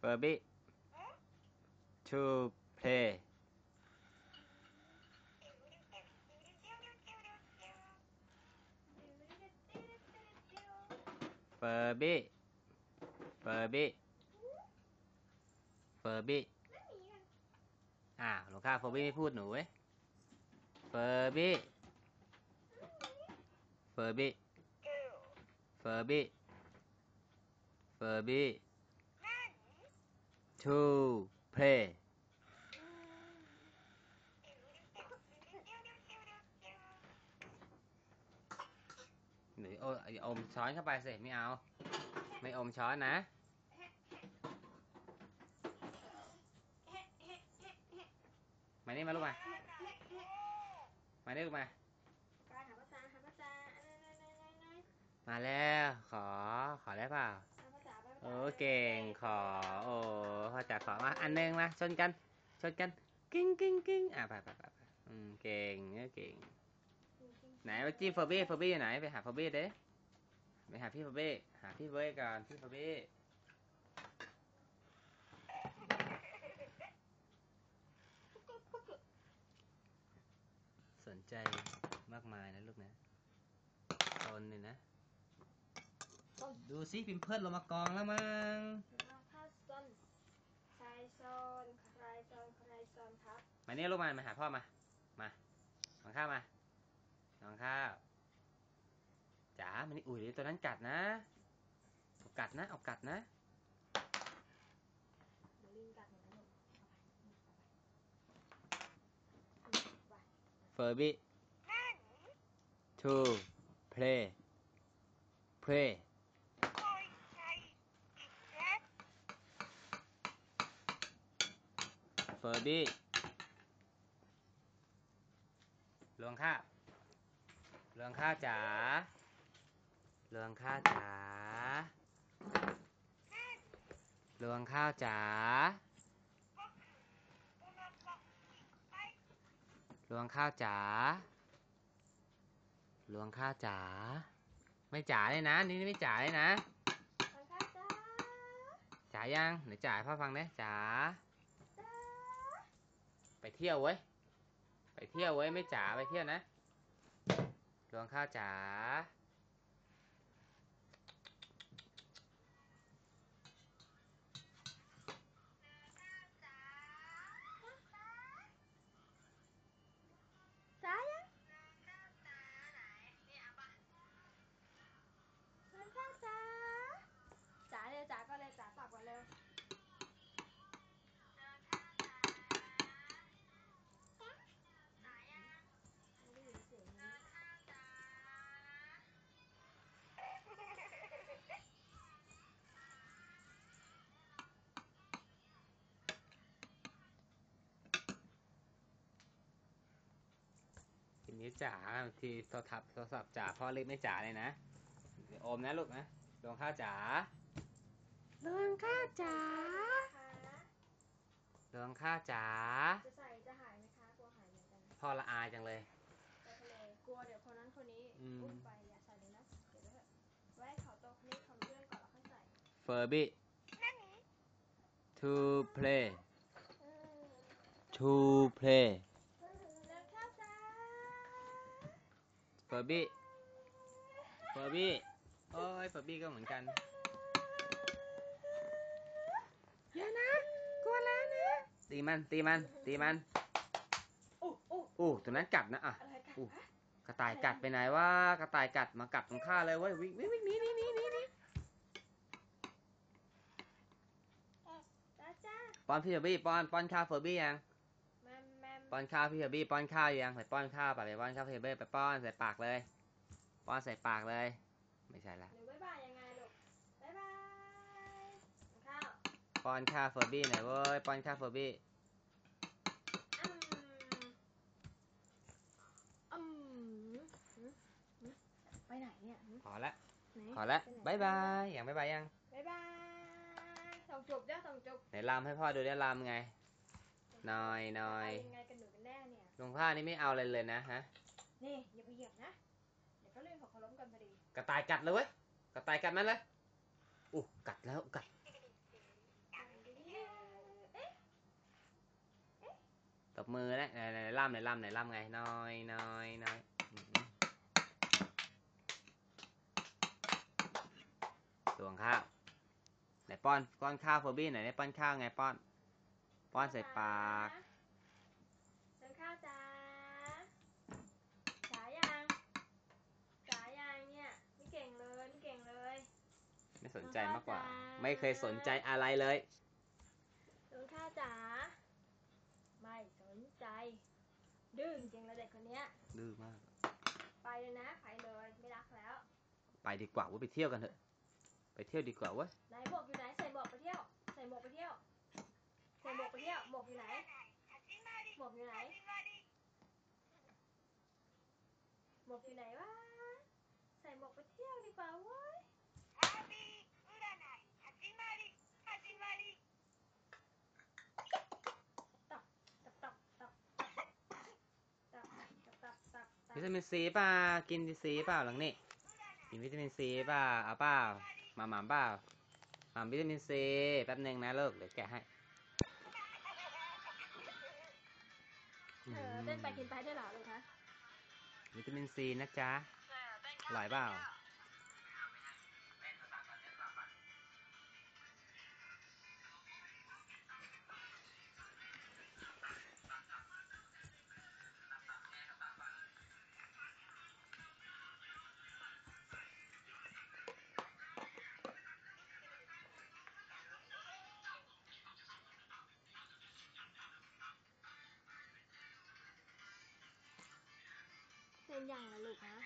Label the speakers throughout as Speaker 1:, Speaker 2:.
Speaker 1: Furby to play Furby Furby Furby อ่าหลวงข้า Furby ไม่พูดหนูเว้ย Furby Furby Furby Furby to play หรือโอ อมช้อนเข้าไปสิไม่เอา ไม่อมช้อนนะ มานี่มาลูกมา มานี่ลูกมา มาแล้ว ขอ ขอได้เปล่า โอ้เก่งขอ โอ้พอจัดขอมาอันหนึงมาชนกันชนกันกิ้งกิ้งกิ้งอะไปไปไปอืมเก่งเออเก่งไหนไปจี้เฟอร์บี้เฟอร์บี้อยู่ไหนไปหาเฟอร์บี้เด้ไปหาพี่เฟอร์บี้หาพี่เฟอร์บี้ก่อนพี่เฟอร์บี้สนใจมากมายนะลูกนะตนเนี่ยนะ ดูซิพิมพ์เพิร์ลงมากองแล้วมั้ง
Speaker 2: ข้าวซอนใครซอนใครซอนใครซอนครับ
Speaker 1: มาเนี่ยลูกมามาหาพ่อมา มาน้องข้าวมาน้องข้าวจ๋ามันนี่อุ้ยเดี๋ยวตัวนั้นกัดนะเอากัดนะเอากัดนะ
Speaker 2: เดี๋ยวลิงกัดเหมือนกันลูก เอาไปเอาไป
Speaker 1: Furby to play play Furby ลวงข้าวลวงข้าวจ๋าลวงข้าวจ๋าลวงข้าวจ๋าลวงข้าวจ๋าลวงข้าวจ๋าไม่จ๋าเลยนะ นี่ไม่จ๋าเลยนะ
Speaker 2: ซอนครับจ้า
Speaker 1: จ๋ายังไหนจ๋าให้พ่อฟังนะจ๋า
Speaker 2: จ้า
Speaker 1: ไปเที่ยวเว้ย ไปเที่ยวเว้ยไม่จ๋าไปเที่ยวนะ รวงข้าวจ๋า ทีนี้จ๋าบางทีโทรศัพท์โทรศัพท์จ๋าพ่อเรียกไม่จ๋าเลยนะเดี๋ยวโอมนะลูกนะรวงข้าวจ๋า
Speaker 2: ลวงข้าวจ๋าร
Speaker 1: วงข้าวจ๋า
Speaker 2: จะใส่จะหายไหมคะกลัวหายเหมือนกัน
Speaker 1: พ่อละอายจังเลย
Speaker 2: ไปทะเลกลัวเดี๋ยวคนนั้นคนนี้
Speaker 1: อืม
Speaker 2: อุ้มไปอย่าใส่เลยนะเดี๋ยวไว้เถอะไว้ให้เขาโตคนนี้เขาเลื่อนก่อนแล้วค่อยใส่
Speaker 1: Furby to play
Speaker 2: เออ
Speaker 1: to play
Speaker 2: เร็วข้าวจ๋า
Speaker 1: Furby Furby โอ้ย Furby ก็เหมือนกัน
Speaker 2: อย่านะกลัวแล้วนะ
Speaker 1: ตีมัน ตีมัน ตีมัน
Speaker 2: อู้อู้
Speaker 1: อู้ตัวนั้นกัดนะอะ
Speaker 2: อะไรกัน
Speaker 1: อู้
Speaker 2: ฮะ
Speaker 1: กระต่ายกัดไปไหนวะ กระต่ายกัดมากัดตรงข้าเลยเว้ย วิ่งวิ่งวิ่งหนีหนีหนีหนีหนี
Speaker 2: จ้าจ้า
Speaker 1: ป้อนพี่เฟอร์บี้ป้อนป้อนข้าวเฟอร์บี้ยัง
Speaker 2: แมมแมม
Speaker 1: ป้อนข้าวพี่เฟอร์บี้ป้อนข้าวยังไปป้อนข้าวไปไปป้อนข้าวพี่เฟอร์บี้ไปป้อนใส่ปากเลย ป้อนใส่ปากเลย ไม่ใช่ละ
Speaker 2: หนูบ๊ายบายยังไงลูกบ๊ายบายข้าว
Speaker 1: ป้อนข้าวเฟอร์บี้หน่อยเว้ยป้อนข้าวเฟอร์บี้
Speaker 2: อืมอืมหืมหืมไปไหนเนี่ยหืม
Speaker 1: พอละ
Speaker 2: ไหน
Speaker 1: พอละ
Speaker 2: ไปไหน
Speaker 1: บายบายอย่างบายบายยัง
Speaker 2: บ๊ายบายส่งจุบเด้อส่งจุบ
Speaker 1: ไหนลำให้พ่อดูได้ลำไงห นอยนอย
Speaker 2: ยังไงกัน่เยห
Speaker 1: ลวงพ่อนี่ไม่เอาอะไรเลยนะฮะ
Speaker 2: นี่อย่าไปเหยียบนะ เดี๋ยวก็เล่นของเขาล้มกันพอดี
Speaker 1: กระต่ายกัดเลยเว้ย กระต่ายกัดมันเลยอู้กัดแล้วกัด ตบมือนะไหนไหนล่ำไหนล่ำไหนล่ำไงนอยนอยนอยตวงข้าวไหนป้อนป้อนข้าวเฟอร์บี้ไหนได้ป้อนข้าวไงป้อน ป้อนใส่ปาก
Speaker 2: เดินข้าวจ้าจ๋ายังจ๋ายังเนี่ยไม่เก่งเลยไม่เก่งเลย
Speaker 1: ไม่สนใจมากกว่า
Speaker 2: น้องข้าวจ๋า
Speaker 1: ไม่เคยสนใจอะไรเลย
Speaker 2: เดินข้าวจ๋าไม่สนใจ ดื้อจริงๆเลยเด็กคนเนี้ย
Speaker 1: ดื้อมาก
Speaker 2: ไปเลยนะไปเลยไม่รักแล้ว
Speaker 1: ไปดีกว่าเว่าไปเที่ยวกันเถอะ ไปเที่ยวดีกว่าเว้ย
Speaker 2: ไหนหมวกอยู่ไหนใส่หมวกไปเที่ยว ใส่หมวกไปเที่ยว หมวกหมวกไปเที่ยวหมวกอยู่ไหนหมวกอยู่ไหนหมวกอยู่ไหนวะใส่หมวกไปเที่ยวดีกว่าเว้ย
Speaker 1: วิตามินซีป่ากินซีป่าหลังนี้กินวิตามินซีป่าเอาป่ามาหมามป่าหมามวิตามินซีแป๊บหนึ่งนะเลิกเดี๋ยวแกะให้
Speaker 2: เออเต้นไปกินไปได้วยเหรอลูกฮะ
Speaker 1: วิตามินซีนะจ๊ะอร่อยเปล่า
Speaker 2: เต้นยังละลูกฮะ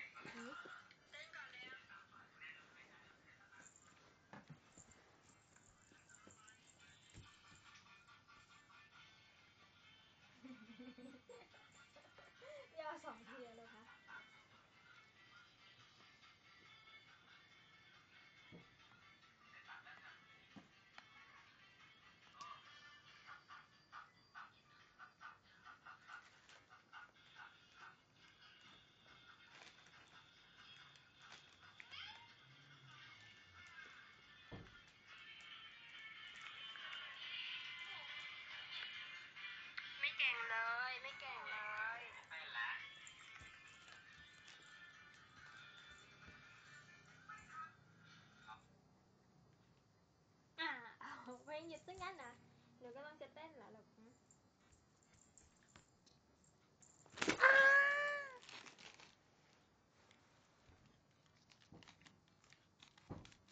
Speaker 2: หยุดซะงั้นนะหนูกำลังจะเต้นเหรอลูกหือ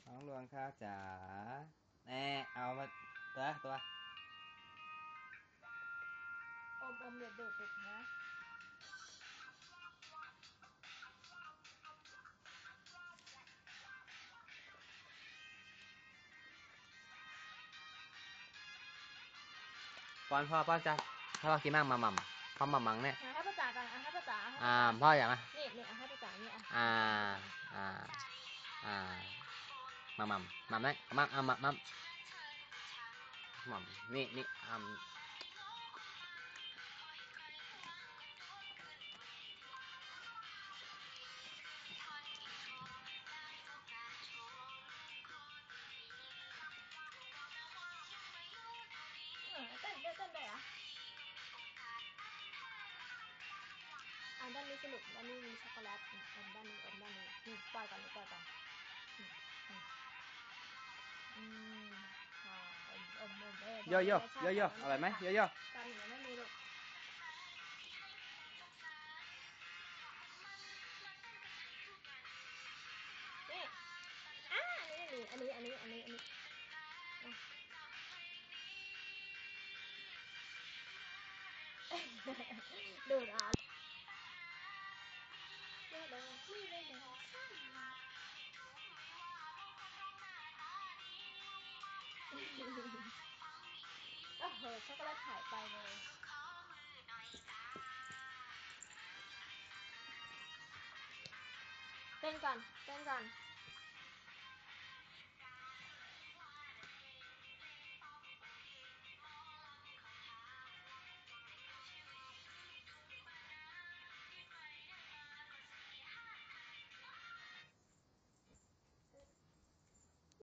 Speaker 1: น้องรวงข้าวจ๋าแน่เอามาตัวตัว
Speaker 2: อมอมเดือดเดือดลูกนะ
Speaker 1: ป้อนพ่อป้อนจ้ะพ่อกินมากมาหม่ำพ่อมามังเนี่ย
Speaker 2: อะให้ป้าจ๋าก่อนอะให้ป้าจ๋าให้
Speaker 1: อ่า
Speaker 2: ป้าจ๋า
Speaker 1: พ่ออยากไหม
Speaker 2: นี่นี่อะให้ป้าจ๋านี่อะ
Speaker 1: อ่าอ่าอ่ามาหม่ำหม่ำนะหม่ำอ่าหม่ำหม่ำหม่ำนี่นี่อ่า
Speaker 2: สนุกด้านนี้มีช็อกโกแลตอมด้านนี้อมด้านนี้นี่ปล่อยก่อนนี่ปล่อยก่อนอืมอืมอืมอ่าอมอมอมเอ้
Speaker 1: ยโย่โยโย่อร่อยไหมโยโย่
Speaker 2: ตอนนี้ไม่มีลูกนี่อ่าอันนี้อันนี้อันนี้อันนี้อันนี้ดูดอะ ช็อกโกแลตหายไปเลยเต้นก่อนเต้นก่อน